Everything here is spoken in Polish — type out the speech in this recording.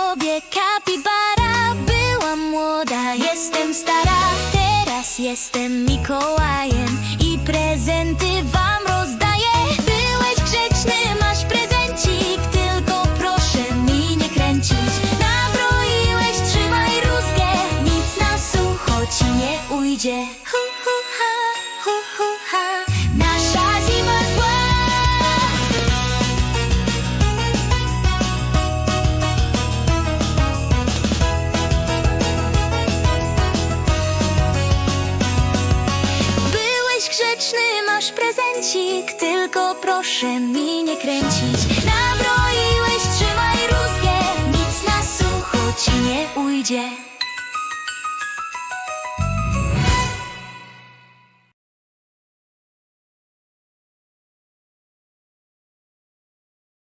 sobie kapibara, byłam młoda, jestem stara, teraz jestem Mikołajem i prezenty wam rozdaję. Byłeś grzeczny, masz prezencik, tylko proszę mi nie kręcić. Nabroiłeś, trzymaj rózgę, nic na sucho ci nie ujdzie. Grzeczny, masz prezencik, tylko proszę mi nie kręcić. Nabroiłeś, trzymaj rózgę, nic na sucho ci nie ujdzie.